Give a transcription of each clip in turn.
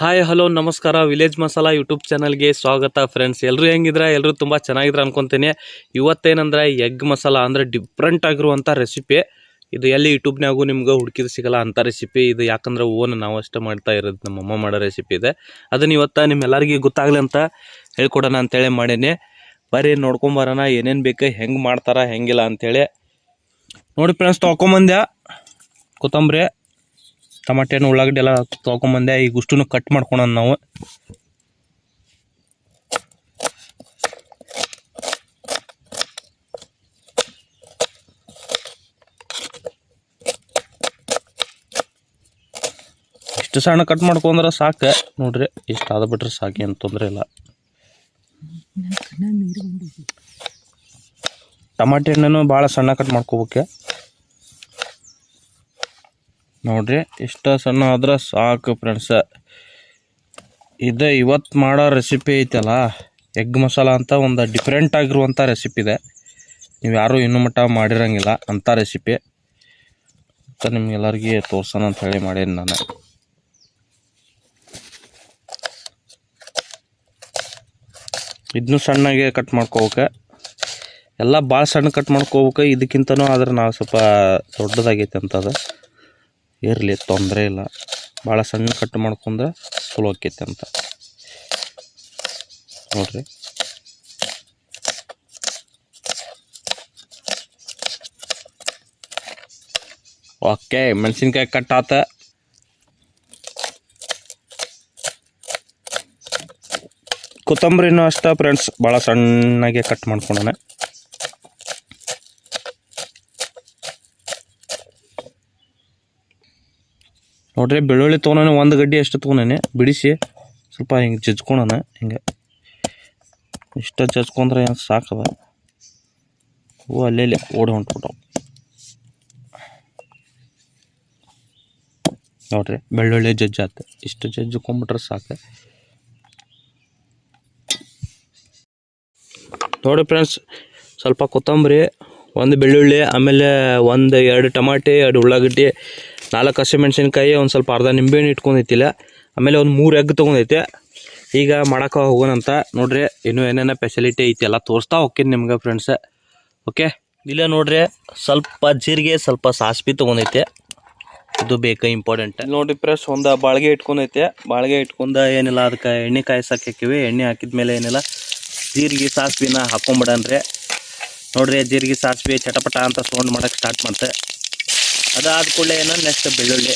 Hi hello ನಮಸ್ಕಾರ. Village masala YouTube ಚಾನಲ್ಗೆ ಸ್ವಾಗತ ಫ್ರೆಂಡ್ಸ್ ಎಲ್ಲರೂ ಹೆಂಗಿದ್ರೆ? ಎಲ್ಲರೂ ತುಂಬ ಚೆನ್ನಾಗಿದ್ರೆ ಅನ್ಕೊತೀನಿ. ಇವತ್ತೇನಂದ್ರೆ ಎಗ್ ಮಸಾಲ ಅಂದರೆ ಡಿಫ್ರೆಂಟ್ ಆಗಿರುವಂಥ ರೆಸಿಪಿ ಇದು ಎಲ್ಲಿ ಯೂಟ್ಯೂಬ್ನಾಗೂ ನಿಮ್ಗೆ ಹುಡುಕಿದ್ರೆ ಸಿಗಲ್ಲ ಅಂಥ ರೆಸಿಪಿ ಇದು ಯಾಕಂದ್ರೆ ಓನ್ ನಾವು ಅಷ್ಟೇ ಮಾಡ್ತಾ ಇರೋದು. ನಮ್ಮ ಅಮ್ಮ ಮಾಡೋ ರೆಸಿಪಿ ಇದೆ. ಅದನ್ನ ಇವತ್ತು ನಿಮ್ಮೆಲ್ಲರಿಗೂ ಗೊತ್ತಾಗ್ಲಿ ಅಂತ ಹೇಳ್ಕೊಡೋಣ ಅಂತೇಳಿ ಮಾಡೀನಿ. ಬರೀ ನೋಡ್ಕೊಂಬರೋಣ ಏನೇನು ಬೇಕು, ಹೆಂಗೆ ಮಾಡ್ತಾರ, ಹೆಂಗಿಲ್ಲ ಅಂಥೇಳಿ ನೋಡಿ ಫ್ರೆಂಡ್ಸ್ ತೊಗೊಂಬಂದ್ಯ ಕೊತ್ತಂಬರಿ. ಟಮಾಟೆ ಹಣ್ಣು ಉಳ್ಳಾಗಡ್ಡೆ ಎಲ್ಲ ತೊಗೊಂಬಂದೆ ಈಗ ಉಷ್ಟು ಕಟ್ ಮಾಡ್ಕೊಳೋಣ ನಾವು. ಇಷ್ಟು ಸಣ್ಣ ಕಟ್ ಮಾಡ್ಕೊಂಡ್ರೆ ಸಾಕು. ನೋಡ್ರಿ ಇಷ್ಟು ಆದ ಬಿಟ್ರೆ ಸಾಕು ಏನು ತೊಂದರೆ ಇಲ್ಲ. ಟಮಾಟೆ ಹಣ್ಣನ್ನು ಭಾಳ ಸಣ್ಣ ಕಟ್ ಮಾಡ್ಕೋಬೇಕು. ನೋಡ್ರಿ, ಇಷ್ಟ ಸಣ್ಣ ಆದ್ರೆ ಸಾಕು ಫ್ರೆಂಡ್ಸ ಇದು ಇವತ್ತು ಮಾಡೋ ರೆಸಿಪಿ ಐತಲ್ಲ ಎಗ್ ಮಸಾಲ ಅಂತ ಒಂದು ಡಿಫ್ರೆಂಟ್ ಆಗಿರುವಂಥ ರೆಸಿಪಿ ಇದೆ. ನೀವು ಯಾರೂ ಇನ್ನೂ ಮಟ್ಟ ಮಾಡಿರಂಗಿಲ್ಲ ಅಂಥ ರೆಸಿಪಿ ಅಂತ ನಿಮ್ಗೆಲ್ಲರಿಗೆ ತೋರ್ಸೋಣ ಅಂತ ಹೇಳಿ ಮಾಡೀನಿ ನಾನು. ಇದನ್ನು ಸಣ್ಣಗೆ ಕಟ್ ಮಾಡ್ಕೋಬೇಕು. ಎಲ್ಲ ಭಾಳ ಸಣ್ಣ ಕಟ್ ಮಾಡ್ಕೋಬೇಕು, ಇದಕ್ಕಿಂತನೂ ಆದ್ರೆ ನಾವು ಸ್ವಲ್ಪ ದೊಡ್ಡದಾಗೈತೆ ಅಂತ ಅದು. ಇರಲಿ, ತೊಂದರೆ ಇಲ್ಲ. ಭಾಳ ಸಣ್ಣ ಕಟ್ ಮಾಡ್ಕೊಂಡ್ರೆ ಚಲೋ ಆಕೈತೆ ಅಂತ. ನೋಡ್ರಿ. ಓಕೆ, ಮೆಣಸಿನ್ಕಾಯಿ ಕಟ್ ಆತ. ಕೊತ್ತಂಬರಿನೂ ಅಷ್ಟ ಫ್ರೆಂಡ್ಸ್ ಭಾಳ ಸಣ್ಣಗೆ ಕಟ್ ಮಾಡ್ಕೊಂಡಾನೆ. ನೋಡ್ರಿ, ಬೆಳ್ಳುಳ್ಳಿ ತೊಗೊಂಡಾನೆ, ಒಂದು ಗಡ್ಡಿ ಅಷ್ಟು ತೊಗೊಂಡಾನೆ. ಬಿಡಿಸಿ, ಸ್ವಲ್ಪ ಹಿಂಗೆ ಜಜ್ಕೊಳೋಣ ಹಿಂಗೆ. ಇಷ್ಟ ಜಜ್ಕೊಂಡ್ರೆ ಏನು ಸಾಕದ ಹೂ, ಅಲ್ಲೇ ಓಡಿ ಹೊಂಟ್ಬಿಟ್ಟವು. ನೋಡ್ರಿ, ಬೆಳ್ಳುಳ್ಳಿ ಜಜ್ಜಾತು ಇಷ್ಟು ಜಜ್ಕೊಂಬಿಟ್ರೆ ಸಾಕು. ನೋಡಿ ಫ್ರೆಂಡ್ಸ್ ಸ್ವಲ್ಪ ಕೊತ್ತಂಬರಿ. ಒಂದು ಬೆಳ್ಳುಳ್ಳಿ, ಆಮೇಲೆ ಒಂದು ಎರಡು ಟಮಾಟೆ, ಎರಡು ಉಳ್ಳಾಗಡ್ಡಿ, ನಾಲ್ಕು ಹಸಿಮೆಣ್ಸಿನ್ಕಾಯಿ, ಒಂದು ಸ್ವಲ್ಪ ಅರ್ಧ ನಿಂಬೆಹಣ್ಣು ಇಟ್ಕೊಂಡೈತಿಲ್ಲ ಆಮೇಲೆ ಒಂದು ಮೂರು ಎಗ್ ತೊಗೊಂಡೈತೆ ಈಗ ಮಾಡೋಕೆ ಹೋಗೋಣಂತ ನೋಡ್ರಿ, ಇನ್ನೂ ಏನೇನೋ ಫೆಸಿಲಿಟಿ ಐತಿ ಎಲ್ಲ ತೋರಿಸ್ತಾ ಹೋಗ್ತೀನಿ ನಿಮ್ಗೆ ಫ್ರೆಂಡ್ಸ್ ಓಕೆ ಇಲ್ಲ ನೋಡ್ರಿ, ಸ್ವಲ್ಪ ಜೀರಿಗೆ, ಸ್ವಲ್ಪ ಸಾಸ್ಬಿ ತೊಗೊಂಡೈತೆ ಇದು ಬೇಕಾ ಇಂಪಾರ್ಟೆಂಟ್ ನೋಡಿ ಫ್ರೆಂಡ್ಸ್ ಒಂದು ಬಾಳ್ಗೆ ಇಟ್ಕೊಂಡೈತೆ ಬಾಳ್ಗೆ ಇಟ್ಕೊಂಡ ಏನಿಲ್ಲ, ಅದಕ್ಕೆ ಎಣ್ಣೆ ಕಾಯಿಸಕ್ಕೆ ಹಾಕಿವಿ. ಎಣ್ಣೆ ಹಾಕಿದ್ಮೇಲೆ ಏನಿಲ್ಲ, ಜೀರಿಗೆ ಸಾಸ್ಪಿನ ಹಾಕೊಂಬಿಡನ್ರಿ. ನೋಡ್ರಿ, ಜೀರಿಗೆ ಸಾಸಿವೆ, ಚಟಪಟ ಅಂತ ಸೌಂಡ್ ಮಾಡಕ್ಕೆ ಸ್ಟಾರ್ಟ್ ಮಾಡ್ತೆ. ಅದಾದ ಕೂಡಲೇ ಏನೋ ನೆಕ್ಸ್ಟ್ ಬೆಳ್ಳುಳ್ಳಿ.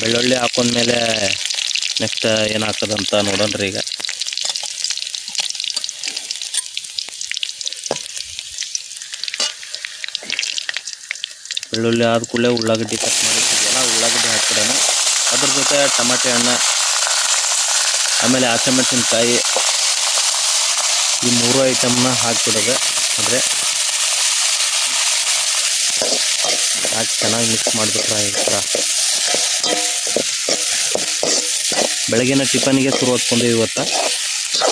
ಬೆಳ್ಳುಳ್ಳಿ ಹಾಕೊಂಡ್ಮೇಲೆ ನೆಕ್ಸ್ಟ್ ಏನಾಗ್ತದಂತ ನೋಡೋಣ್ರಿ ಈಗ. ಬೆಳ್ಳುಳ್ಳಿ ಆದ ಕೂಡಲೇ ಉಳ್ಳಾಗಡ್ಡಿ ಕಟ್ ಮಾಡಿಟ್ಟಿದೆಯಲ್ಲ ಉಳ್ಳಾಗಡ್ಡಿ ಹಾಕ್ಬಿಡೋಣ. ಅದ್ರ ಜೊತೆ ಟಮಾಟೆ ಹಣ್ಣು, ಆಮೇಲೆ ಹಸಿಮೆಣಸಿನ್ಕಾಯಿ ಈ ಮೂರು ಐಟಮ್ನ ಹಾಕ್ಬಿಡೋದು. ಅಂದರೆ ಹಾಕಿ ಚೆನ್ನಾಗಿ ಮಿಕ್ಸ್ ಮಾಡಿಬಿಟ್ರೆ ಈ ಥರ. ಬೆಳಗಿನ ಟಿಫನ್ಗೆ ಶುರು ಹೊತ್ಕೊಂಡು ಇವತ್ತು.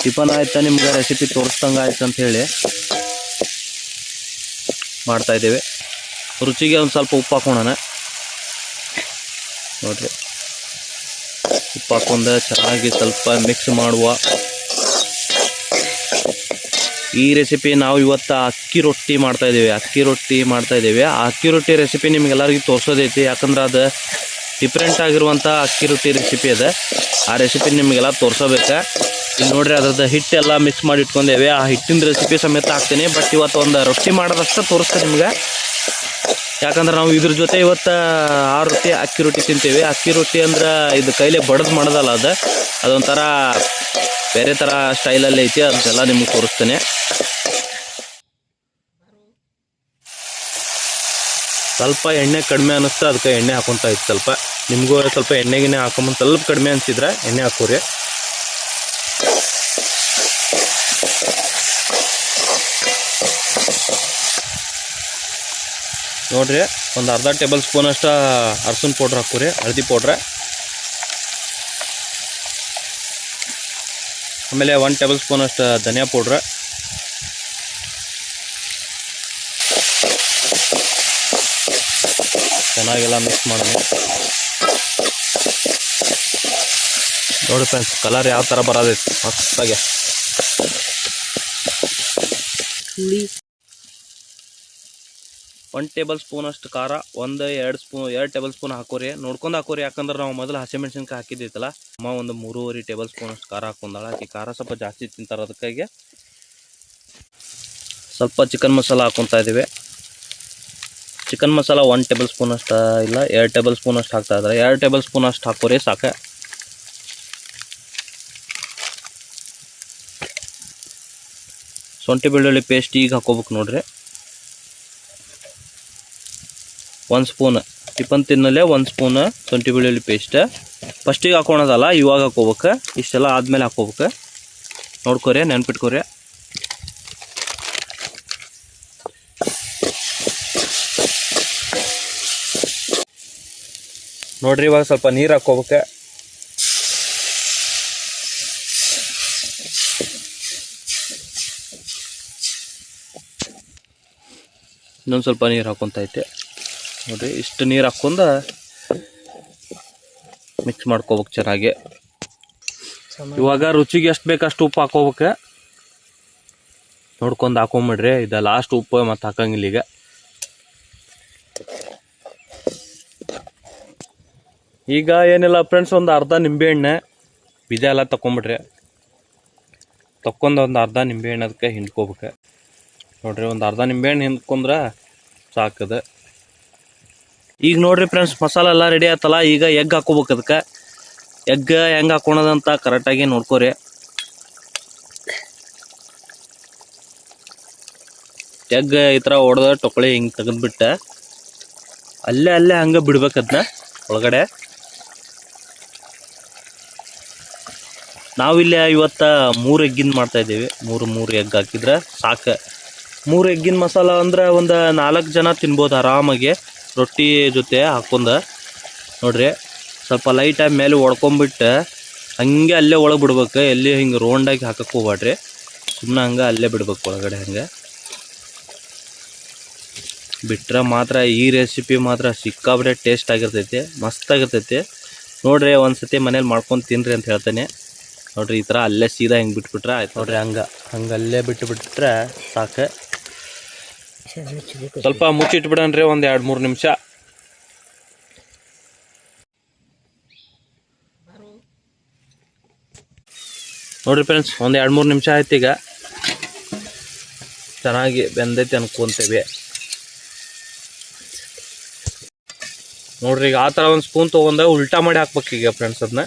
ಟಿಫನ್ ಆಯ್ತಾ ನಿಮ್ಗೆ ರೆಸಿಪಿ ತೋರಿಸ್ದಂಗೆ ಆಯ್ತು ಅಂತ ಹೇಳಿ ಮಾಡ್ತಾ ಇದ್ದೇವೆ. ರುಚಿಗೆ ಒಂದು ಸ್ವಲ್ಪ ಉಪ್ಪು ಹಾಕೋಣ ನೋಡ್ರಿ. ಉಪ್ಪು ಹಾಕೊಂಡು ಚೆನ್ನಾಗಿ ಸ್ವಲ್ಪ ಮಿಕ್ಸ್ ಮಾಡುವ. ಈ ರೆಸಿಪಿ ನಾವು ಇವತ್ತು ಅಕ್ಕಿ ರೊಟ್ಟಿ ಮಾಡ್ತಾ ಇದ್ದೀವಿ. ಅಕ್ಕಿ ರೊಟ್ಟಿ ಮಾಡ್ತಾ ಇದ್ದೀವಿ. ಆ ಅಕ್ಕಿ ರೊಟ್ಟಿ ರೆಸಿಪಿ ನಿಮ್ಗೆಲ್ಲರಿಗೂ ತೋರಿಸೋದೈತಿ. ಯಾಕಂದ್ರೆ ಅದು ಡಿಫ್ರೆಂಟ್ ಆಗಿರುವಂಥ ಅಕ್ಕಿ ರೊಟ್ಟಿ ರೆಸಿಪಿ ಅದ. ಆ ರೆಸಿಪಿ ನಿಮಗೆಲ್ಲ ತೋರಿಸೋಬೇಕು. ಇಲ್ಲಿ ನೋಡ್ರಿ ಅದ್ರದ್ದು ಹಿಟ್ಟೆಲ್ಲ ಮಿಕ್ಸ್ ಮಾಡಿ ಇಟ್ಕೊಂಡೇವೆ. ಆ ಹಿಟ್ಟಿನ ರೆಸಿಪಿ ಸಮೇತ ಹಾಕ್ತೀನಿ. ಬಟ್ ಇವತ್ತು ಒಂದು ರೊಟ್ಟಿ ಮಾಡೋದಷ್ಟು ತೋರಿಸ್ತೇನೆ ನಿಮ್ಗೆ. ಯಾಕಂದ್ರೆ ನಾವು ಇದ್ರ ಜೊತೆ ಇವತ್ತು ಆ ರೊಟ್ಟಿ, ಅಕ್ಕಿ ರೊಟ್ಟಿ ತಿಂತೀವಿ. ಅಕ್ಕಿ ರೊಟ್ಟಿ ಅಂದ್ರೆ ಇದು ಕೈಲೇ ಬಡದು ಮಾಡೋದಲ್ಲ ಅದು. ಅದೊಂಥರ ಬೇರೆ ಥರ ಸ್ಟೈಲಲ್ಲಿ ಐತಿ. ಅದನ್ನೆಲ್ಲ ನಿಮಗೆ ತೋರಿಸ್ತೇನೆ. ಸ್ವಲ್ಪ ಎಣ್ಣೆ ಕಡಿಮೆ ಅನ್ನಿಸ್ತಾ ಅದಕ್ಕೆ ಎಣ್ಣೆ ಹಾಕೊಂತ ಇತ್ತು ಸ್ವಲ್ಪ. ನಿಮಗೂ ಸ್ವಲ್ಪ ಎಣ್ಣೆಗಿನೇ ಹಾಕೊಂಬಂದು ಸ್ವಲ್ಪ ಕಡಿಮೆ ಅನಿಸಿದ್ರೆ ಎಣ್ಣೆ ಹಾಕೋರಿ. ನೋಡ್ರಿ, ಒಂದು ಅರ್ಧ ಟೇಬಲ್ ಸ್ಪೂನ್ ಅಷ್ಟು ಅರ್ಸಿನ ಪೌಡ್ರ್ ಹಾಕೋರಿ, ಹಳದಿ ಪೌಡ್ರ. ಆಮೇಲೆ ಒನ್ ಟೇಬಲ್ ಸ್ಪೂನ್ ಅಷ್ಟು ಧನಿಯಾ ಪೌಡ್ರ. ಚೆನ್ನಾಗೆಲ್ಲ ಮಿಕ್ಸ್ ಮಾಡೋಣ ನೋಡಿ ಫ್ರೆಂಡ್ಸ್ ಕಲರ್ ಯಾವ ಥರ ಬರೋದೈತೆ ಮಸ್ತಾಗೆ ಒನ್ ಟೇಬಲ್ ಸ್ಪೂನ್ ಅಷ್ಟು ಖಾರ, ಒಂದು ಎರಡು ಸ್ಪೂನ್ ಎರಡು ಟೇಬಲ್ ಸ್ಪೂನ್ ಹಾಕೋರಿ ನೋಡ್ಕೊಂಡು ಹಾಕೋರಿ ಯಾಕಂದ್ರೆ ನಾವು ಮೊದಲು ಹಸಿಮೆಣ್ಸಿನ್ಕಾಯಿ ಹಾಕಿದ್ದೈತಲ್ಲ ಅಮ್ಮ ಒಂದು ಮೂರುವರೆ ಟೇಬಲ್ ಸ್ಪೂನ್ ಅಷ್ಟು ಖಾರ ಹಾಕೊಂಡಾಳ. ಆಕೆ ಖಾರ ಸ್ವಲ್ಪ ಜಾಸ್ತಿ ತಿಂತಾರೆ ಅದಕ್ಕಾಗಿ. ಸ್ವಲ್ಪ ಚಿಕನ್ ಮಸಾಲ ಹಾಕೊತಾ ಇದ್ದೀವಿ chicken masala one tablespoon ಅಷ್ಟು ಇಲ್ಲ, ಎರಡು ಟೇಬಲ್ ಸ್ಪೂನ್ ಅಷ್ಟು ಹಾಕ್ತಾ ಇದ್ದಾರೆ. ಎರಡು ಟೇಬಲ್ ಸ್ಪೂನ್ ಅಷ್ಟು ಹಾಕೋರಿ ಸಾಕು? ಶುಂಠಿ ಬೆಳ್ಳುಳ್ಳಿ ಪೇಸ್ಟ್ ಈಗ ಹಾಕೋಬೇಕು ನೋಡ್ರಿ. ಒಂದು ಸ್ಪೂನ್ ಟಿಫನ್ ತಿನ್ನಲ್ಲೇ ಒಂದು ಸ್ಪೂನ್ ಶುಂಠಿ ಬೆಳ್ಳುಳ್ಳಿ ಪೇಸ್ಟ್ ಫಸ್ಟಿಗೆ ಹಾಕೊಳೋದಲ್ಲ ಇವಾಗ ಹಾಕೋಬೇಕು ಇಷ್ಟೆಲ್ಲ ಆದಮೇಲೆ ಹಾಕೋಬೇಕು ನೋಡ್ಕೋರಿ, ನೆನ್ಪಿಟ್ಕೊರಿ. ನೋಡ್ರಿ ಇವಾಗ ಸ್ವಲ್ಪ ನೀರು ಹಾಕೋಬೇಕು ಇನ್ನೊಂದು ಸ್ವಲ್ಪ ನೀರು ಹಾಕೊಂತೈತೆ ನೋಡ್ರಿ, ಇಷ್ಟು ನೀರು ಹಾಕೊಂಡ ಮಿಕ್ಸ್ ಮಾಡ್ಕೋಬೇಕು ಚೆನ್ನಾಗಿ. ಇವಾಗ ರುಚಿಗೆ ಎಷ್ಟು ಬೇಕು ಅಷ್ಟು ಉಪ್ಪು ಹಾಕೋಬೇಕು ನೋಡ್ಕೊಂಡು ಹಾಕೊಂಬಿಡ್ರಿ, ಇದು ಲಾಸ್ಟ್ ಉಪ್ಪು ಮತ್ತು ಹಾಕಂಗಿಲ್ಲ ಈಗ. ಈಗ ಏನಿಲ್ಲ ಫ್ರೆಂಡ್ಸ್ ಒಂದು ಅರ್ಧ ನಿಂಬೆಹಣ್ಣೆ ಬೀಜ ಎಲ್ಲ ತಕೊಂಬಿಡ್ರಿ ತಕ್ಕೊಂಡು ಒಂದು ಅರ್ಧ ನಿಂಬೆಹಣ್ಣು ಅದಕ್ಕೆ ಹಿಂಡ್ಕೋಬೇಕು. ನೋಡ್ರಿ, ಒಂದು ಅರ್ಧ ನಿಂಬೆಹಣ್ಣು ಹಿಂಡ್ಕೊಂಡ್ರೆ ಸಾಕದ. ಈಗ ನೋಡ್ರಿ ಫ್ರೆಂಡ್ಸ್ ಮಸಾಲ ಎಲ್ಲ ರೆಡಿ ಆಯ್ತಲ್ಲ ಈಗ ಎಗ್ ಹಾಕೋಬೇಕು ಅದಕ್ಕೆ ಎಗ್ ಹೆಂಗೆ ಹಾಕೊಳೋದಂತ ಕರೆಕ್ಟಾಗಿ ನೋಡ್ಕೋರಿ. ಎಗ್ ಈ ಥರ ಹೊಡೆದ ಟೊಕಳಿ ಹಿಂಗೆ ತೆಗೆದ್ಬಿಟ್ಟೆ. ಅಲ್ಲೇ ಅಲ್ಲೇ ಹಂಗೆ ಬಿಡ್ಬೇಕು ಅದನ್ನ ಒಳಗಡೆ. ನಾವಿಲ್ಲಿ ಇವತ್ತು ಮೂರು ಎಗ್ಗಿನ ಮಾಡ್ತಾ ಇದ್ದೀವಿ. ಮೂರು ಮೂರು ಎಗ್ ಹಾಕಿದ್ರೆ ಸಾಕು. ಮೂರು ಎಗ್ಗಿನ ಮಸಾಲ ಅಂದ್ರೆ ಒಂದು ನಾಲ್ಕು ಜನ ತಿನ್ಬೋದು ಆರಾಮಾಗಿ ರೊಟ್ಟಿ ಜೊತೆ ಹಾಕೊಂಡು. ನೋಡ್ರಿ, ಸ್ವಲ್ಪ ಲೈಟಾಗಿ ಮೇಲೆ ಒಡ್ಕೊಂಬಿಟ್ಟು ಹಂಗೆ ಅಲ್ಲೇ ಒಳಗೆ ಬಿಡ್ಬೇಕು. ಎಲ್ಲಿ ಹಿಂಗೆ ರೌಂಡಾಗಿ ಹಾಕಕ್ಕೆ ಹೋಗ್ಬೇಡ್ರಿ ಸುಮ್ಮನೆ ಹಂಗೆ ಅಲ್ಲೇ ಬಿಡ್ಬೇಕು ಒಳಗಡೆ ಹಂಗೆ. ಬಿಟ್ಟರೆ ಮಾತ್ರ ಈ ರೆಸಿಪಿ ಮಾತ್ರ ಸಿಕ್ಕಾಬಿಟ್ಟೆ ಟೇಸ್ಟ್ ಆಗಿರ್ತೈತಿ, ಮಸ್ತ್ ಆಗಿರ್ತೈತಿ. ನೋಡ್ರಿ ಒಂದು ಸತಿ ಮನೇಲಿ ಮಾಡ್ಕೊಂಡು ತಿನ್ನಿರಿ ಅಂತ ಹೇಳ್ತೇನೆ. ನೋಡ್ರಿ ಈ ಥರ ಅಲ್ಲೇ ಸೀದಾ ಹಿಂಗೆ ಬಿಟ್ಬಿಟ್ರೆ ಆಯ್ತು. ನೋಡ್ರಿ ಹಂಗೆ ಹಂಗೆ ಅಲ್ಲೇ ಬಿಟ್ಟು ಬಿಟ್ರೆ ಸಾಕು. ಸ್ವಲ್ಪ ಮುಚ್ಚಿಟ್ಬಿಡನ್ರಿ ಒಂದು ಎರಡು ಮೂರು ನಿಮಿಷ. ನೋಡ್ರಿ ಫ್ರೆಂಡ್ಸ್ ಒಂದು ಎರಡು ಮೂರು ನಿಮಿಷ ಆಯ್ತು ಈಗ. ಚೆನ್ನಾಗಿ ಬೆಂದೈತಿ ಅನ್ಕೊಂತೇವೆ. ನೋಡ್ರಿ ಈಗ ಆ ಥರ ಒಂದು ಸ್ಪೂನ್ ತೊಗೊಂಡ ಉಲ್ಟಾ ಮಾಡಿ ಹಾಕ್ಬೇಕು ಈಗ ಫ್ರೆಂಡ್ಸ್ ಅದನ್ನ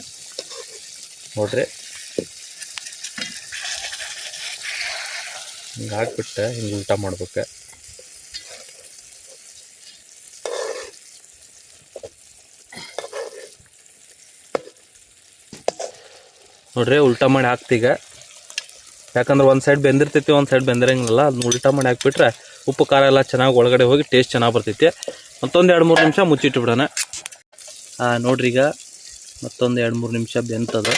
ನೋಡ್ರಿ. ಹಿಂಗೆ ಹಾಕ್ಬಿಟ್ಟೆ, ಹಿಂಗೆ ಊಟ ಮಾಡ್ಬೇಕು. ನೋಡ್ರಿ, ಉಲ್ಟ ಮಾಡಿ ಹಾಕ್ತೀಗ ಯಾಕಂದ್ರೆ ಒಂದು ಸೈಡ್ ಬೆಂದಿರ್ತೈತಿ, ಒಂದು ಸೈಡ್ ಬೆಂದಿರಂಗಿಲ್ಲ ಅದನ್ನ ಉಲ್ಟ ಮಾಡಿ ಹಾಕ್ಬಿಟ್ರೆ ಉಪ್ಪು, ಖಾರ ಎಲ್ಲ ಚೆನ್ನಾಗಿ ಒಳಗಡೆ ಹೋಗಿ ಟೇಸ್ಟ್ ಚೆನ್ನಾಗಿ ಬರ್ತೈತಿ. ಮತ್ತೊಂದು ಎರಡು, ಮೂರು ನಿಮಿಷ ಮುಚ್ಚಿಟ್ಬಿಡೋಣ ನೋಡ್ರಿ ಈಗ ಮತ್ತೊಂದು ಎರಡು, ಮೂರು ನಿಮಿಷ ಬೆಂತದ.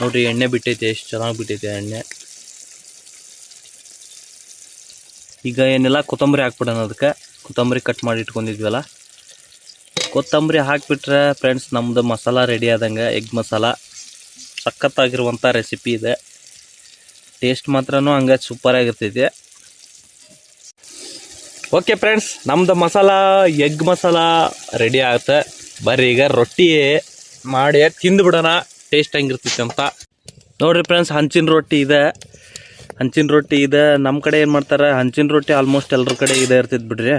ನೋಡ್ರಿ, ಎಣ್ಣೆ ಬಿಟ್ಟೈತಿ, ಎಷ್ಟು ಚೆನ್ನಾಗಿ ಬಿಟ್ಟೈತಿ ಎಣ್ಣೆ. ಈಗ ಏನಿಲ್ಲ, ಕೊತ್ತಂಬರಿ ಹಾಕ್ಬಿಡೋಣ ಅದಕ್ಕೆ. ಕೊತ್ತಂಬರಿ ಕಟ್ ಮಾಡಿ ಇಟ್ಕೊಂಡಿದ್ವಲ್ಲ. ಕೊತ್ತಂಬರಿ ಹಾಕಿಬಿಟ್ರೆ ಫ್ರೆಂಡ್ಸ್ ನಮ್ಮದು ಮಸಾಲ ರೆಡಿ ಆದಂಗೆ ಎಗ್ ಮಸಾಲ. ಸಖತ್ತಾಗಿರುವಂಥ ರೆಸಿಪಿ ಇದೆ. ಟೇಸ್ಟ್ ಮಾತ್ರ ಹಂಗೆ ಸೂಪರ್ ಆಗಿರ್ತೈತಿ. ಓಕೆ ಫ್ರೆಂಡ್ಸ್ ನಮ್ಮದು ಮಸಾಲ ಎಗ್ ಮಸಾಲ ರೆಡಿ ಆಗುತ್ತೆ. ಬರ್ರಿ ಈಗ ರೊಟ್ಟಿ ಮಾಡಿ ತಿಂದುಬಿಡೋಣ. ಟೇಸ್ಟ್ ಹೆಂಗಿರ್ತೈತಿ ಅಂತ. ನೋಡ್ರಿ ಫ್ರೆಂಡ್ಸ್ ಹಂಚಿನ ರೊಟ್ಟಿ ಇದೆ. ಹಂಚಿನ ರೊಟ್ಟಿ ಇದೆ. ನಮ್ಮ ಕಡೆ ಏನು ಮಾಡ್ತಾರೆ, ಹಂಚಿನ ರೊಟ್ಟಿ ಆಲ್ಮೋಸ್ಟ್ ಎಲ್ಲರ ಕಡೆ ಇದೆ ಇರ್ತೈತೆ ಬಿಡ್ರಿ.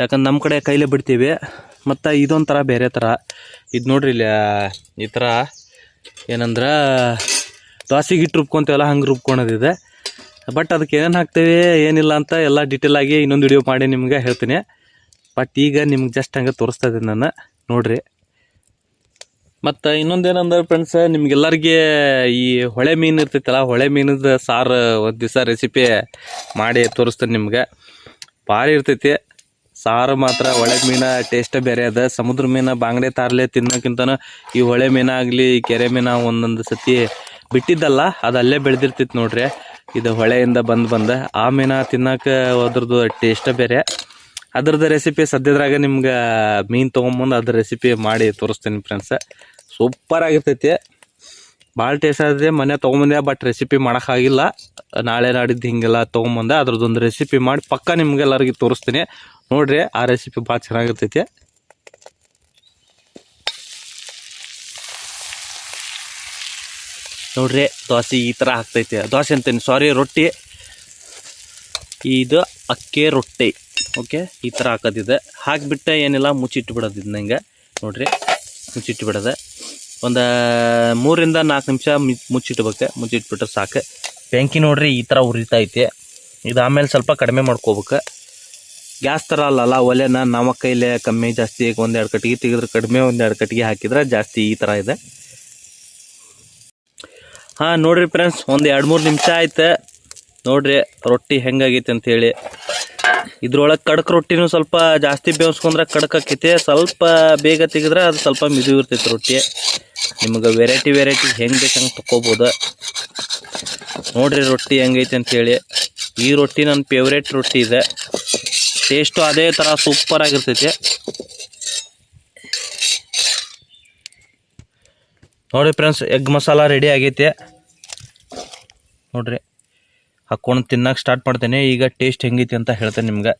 ಯಾಕಂದ್ರೆ ನಮ್ಮ ಕಡೆ ಕೈಲೇ ಬಿಡ್ತೀವಿ. ಮತ್ತು ಇದೊಂಥರ ಬೇರೆ ಥರ ಇದು ನೋಡ್ರಿ ಇಲ್ಲಿ ಈ ಥರ ಏನಂದ್ರೆ ದೋಸೆಗೆ ಗಿಟ್ಟು ರುಬ್ಕೊಂತೀವಲ್ಲ, ಹಂಗೆ ರುಬ್ಕೊಳೋದಿದೆ. ಬಟ್ ಅದಕ್ಕೆ ಏನೇನು ಹಾಕ್ತೇವೆ, ಏನಿಲ್ಲ ಅಂತ ಎಲ್ಲ ಡೀಟೇಲಾಗಿ ಇನ್ನೊಂದು ವಿಡಿಯೋ ಮಾಡಿ ನಿಮ್ಗೆ ಹೇಳ್ತೀನಿ. ಬಟ್ ಈಗ ನಿಮ್ಗೆ ಜಸ್ಟ್ ಹಂಗೆ ತೋರಿಸ್ತಾ ಇದ್ದೀನಿ ನಾನು. ನೋಡ್ರಿ. ಮತ್ತು ಇನ್ನೊಂದೇನಂದ್ರೆ ಫ್ರೆಂಡ್ಸ್ ನಿಮ್ಗೆಲ್ಲರಿಗೆ ಈ ಹೊಳೆ ಮೀನು ಇರ್ತೈತಲ್ಲ, ಹೊಳೆ ಮೀನದ ಸಾರು ಒಂದು ದಿವಸ ರೆಸಿಪಿ ಮಾಡಿ ತೋರಿಸ್ತೇನೆ ನಿಮ್ಗೆ. ಭಾರಿ ಇರ್ತೈತಿ. ಸಾರು ಮಾತ್ರ, ಹೊಳೆ ಮೀನ ಟೇಸ್ಟ್ ಬೇರೆ ಅದ. ಸಮುದ್ರ ಮೀನ, ಬಾಂಗ್ಡೆ ತಾರ್ಲೆ ತಿನ್ನೋಕ್ಕಿಂತನೂ ಈ ಹೊಳೆ ಮೀನಾಗಲಿ ಕೆರೆ ಮೀನ ಒಂದೊಂದು ಸತಿ ಬಿಟ್ಟಿದ್ದಲ್ಲ, ಅದು ಅಲ್ಲೇ ಬೆಳೆದಿರ್ತೈತಿ ನೋಡ್ರಿ. ಇದು ಹೊಳೆಯಿಂದ ಬಂದು ಬಂದ. ಆ ಮೀನ ತಿನ್ನಕ್ಕೆ ಅದ್ರದ್ದು ಟೇಸ್ಟೇ ಬೇರೆ. ಅದ್ರದ್ದು ರೆಸಿಪಿ ಸದ್ಯದ್ರಾಗ ನಿಮ್ಗೆ ಮೀನು ತೊಗೊಂಬಂದು ಅದ್ರ ರೆಸಿಪಿ ಮಾಡಿ ತೋರಿಸ್ತೀನಿ ಫ್ರೆಂಡ್ಸ್ ಸೂಪರ್ ಆಗಿರ್ತೈತಿ. ಭಾಳ ಟೇಸ್ಟ್ ಆಗಿದೆ. ಮನೆ ತೊಗೊಂಬಂದೆ ಬಟ್ ರೆಸಿಪಿ ಮಾಡೋಕ್ಕಾಗಿಲ್ಲ ನಾಳೆ ನಾಡಿದ್ದು ಹಿಂಗೆಲ್ಲ ತೊಗೊಂಬಂದೆ, ಅದ್ರದ್ದೊಂದು ರೆಸಿಪಿ ಮಾಡಿ ಪಕ್ಕ ನಿಮ್ಗೆಲ್ಲರಿಗೆ ತೋರಿಸ್ತೀನಿ. ನೋಡ್ರಿ, ಆ ರೆಸಿಪಿ ಭಾಳ ಚೆನ್ನಾಗಿರ್ತೈತಿ. ನೋಡ್ರಿ, ದೋಸೆ ಈ ಥರ ಆಗ್ತೈತೆ. ದೋಸೆ ಅಂತೀನಿ ಸಾರಿ ರೊಟ್ಟಿ. ಇದು ಅಕ್ಕಿ ರೊಟ್ಟಿ. ಓಕೆ ಈ ಥರ ಹಾಕೋದಿದೆ. ಹಾಕಿಬಿಟ್ಟೆ ಏನಿಲ್ಲ ಮುಚ್ಚಿಟ್ಟು ಬಿಡೋದು ಇದನ್ನಂಗೆ ನೋಡ್ರಿ ಮುಚ್ಚಿಟ್ಟು ಬಿಡೋದು ಒಂದು ಮೂರಿಂದ ನಾಲ್ಕು ನಿಮಿಷ ಮುಚ್ಚಿಟ್ಬೇಕು. ಮುಚ್ಚಿಟ್ಬಿಟ್ರೆ ಸಾಕು. ಬೆಂಕಿ ನೋಡ್ರಿ ಈ ಥರ ಉರಿತೈತಿ. ಇದು ಆಮೇಲೆ ಸ್ವಲ್ಪ ಕಡಿಮೆ ಮಾಡ್ಕೋಬೇಕು. ಗ್ಯಾಸ್ ಥರ ಅಲ್ಲಲ್ಲ ಒಲೆನ ನಮ್ಮ ಕೈಲೆ ಕಮ್ಮಿ ಜಾಸ್ತಿ ಒಂದೆರಡು ಕಟ್ಟಿಗೆ ತೆಗೆದ್ರೆ ಕಡಿಮೆ ಒಂದೆರಡು ಕಟ್ಟಿಗೆ ಹಾಕಿದ್ರೆ ಜಾಸ್ತಿ ಈ ಥರ ಇದೆ. ಹಾಂ, ನೋಡ್ರಿ ಫ್ರೆಂಡ್ಸ್ ಒಂದು ಎರಡು ಮೂರು ನಿಮಿಷ ಆಯ್ತು. ನೋಡ್ರಿ ರೊಟ್ಟಿ ಹೆಂಗಾಗೈತೆ ಅಂಥೇಳಿ ಇದ್ರೊಳಗೆ ಕಡಕ್ ರೊಟ್ಟಿನೂ ಸ್ವಲ್ಪ ಜಾಸ್ತಿ ಬೇಯಿಸ್ಕೊಂಡ್ರೆ ಕಡಕ್ ಸ್ವಲ್ಪ ಬೇಗ ತೆಗೆದ್ರೆ ಅದು ಸ್ವಲ್ಪ ಮಿದು ಇರ್ತೈತೆ ರೊಟ್ಟಿ. ನಿಮ್ಗೆ ವೆರೈಟಿ ವೆರೈಟಿ ಹೆಂಗೆ ಬೇಕು ಹಂಗೆ ತೊಗೋಬೋದು ನೋಡ್ರಿ ರೊಟ್ಟಿ ಹೆಂಗೈತೆ ಅಂಥೇಳಿ ಈ ರೊಟ್ಟಿ ನನ್ನ ಫೇವ್ರೇಟ್ ರೊಟ್ಟಿ ಇದೆ. ಟೇಸ್ಟು ಅದೇ ಥರ ಸೂಪರ್ ಆಗಿರ್ತೈತಿ. ನೋಡಿ ಫ್ರೆಂಡ್ಸ್ ಎಗ್ ಮಸಾಲ ರೆಡಿ ಆಗೈತೆ. ನೋಡ್ರಿ, ಹಾಕ್ಕೊಂಡು ತಿನ್ನಕ್ಕೆ ಸ್ಟಾರ್ಟ್ ಮಾಡ್ತೇನೆ. ಈಗ ಟೇಸ್ಟ್ ಹೆಂಗೈತಿ ಅಂತ ಹೇಳ್ತೇನೆ ನಿಮ್ಗೆ.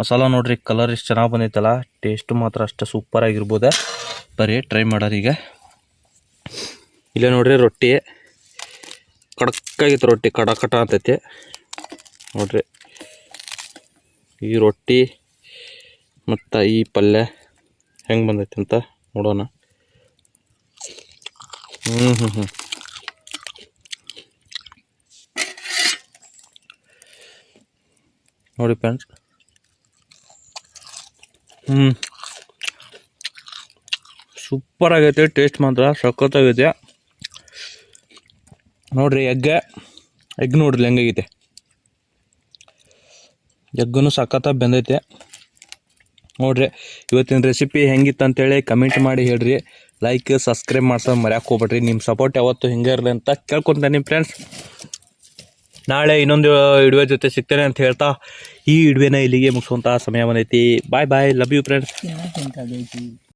ಮಸಾಲ ನೋಡ್ರಿ ಕಲರ್ ಎಷ್ಟು ಚೆನ್ನಾಗಿ ಬಂದೈತಲ್ಲ. ಟೇಸ್ಟು ಮಾತ್ರ ಅಷ್ಟು ಸೂಪರ್ ಆಗಿರ್ಬೋದ. ಬರೀ ಟ್ರೈ ಮಾಡೋರು ಈಗ. ಇಲ್ಲ ನೋಡ್ರಿ ರೊಟ್ಟಿ. ಕಡಕ್ಕಾಗಿತ್ತು ರೊಟ್ಟಿ ಕಡ ಕಟ ಅಂತೈತಿ. ನೋಡ್ರಿ. ಈ ರೊಟ್ಟಿ ಮತ್ತು ಈ ಪಲ್ಯ ಹೆಂಗೆ ಬಂದೈತಿ ಅಂತ ನೋಡೋಣ. ಹ್ಞೂ ಹ್ಞೂ ಹ್ಞೂ ನೋಡಿ ಫ್ರೆಂಡ್ಸ್ ಹ್ಞೂ ಸೂಪರ್ ಆಗೈತೆ ಟೇಸ್ಟ್ ಮಾತ್ರ, ಸಖತ್ತಾಗೈತೆ. ನೋಡ್ರಿ ಎಗ್ ಎಗ್ ನೋಡ್ರಿ, ಹೆಂಗಾಗೈತೆ. ಎಗ್ಗೂ ಸಖತ್ತಾಗಿ ಬೆಂದೈತೆ. ನೋಡ್ರಿ, ಇವತ್ತಿನ ರೆಸಿಪಿ ಹೆಂಗಿತ್ತು ಅಂತೇಳಿ ಕಮೆಂಟ್ ಮಾಡಿ ಹೇಳ್ರಿ. ಲೈಕ್ ಸಬ್ಸ್ಕ್ರೈಬ್ ಮಾಡ್ಸೋದು ಮರ್ಯಾಕೆ ಹೋಗ್ಬೇಡ್ರಿ. ನಿಮ್ಮ ಸಪೋರ್ಟ್ ಯಾವತ್ತು ಹಿಂಗೆ ಇರಲಿ ಅಂತ ನಿಮ್ಮ ಫ್ರೆಂಡ್ಸ್ ನಾಳೆ ಇನ್ನೊಂದು ಇಡುವೆ ಜೊತೆ ಸಿಗ್ತೇನೆ ಅಂತ ಹೇಳ್ತಾ, ಈ ಇಡುವೆನ ಇಲ್ಲಿಗೆ ಮುಗಿಸುವಂಥ ಸಮಯ ಬಂದೈತಿ. Bye bye love you friends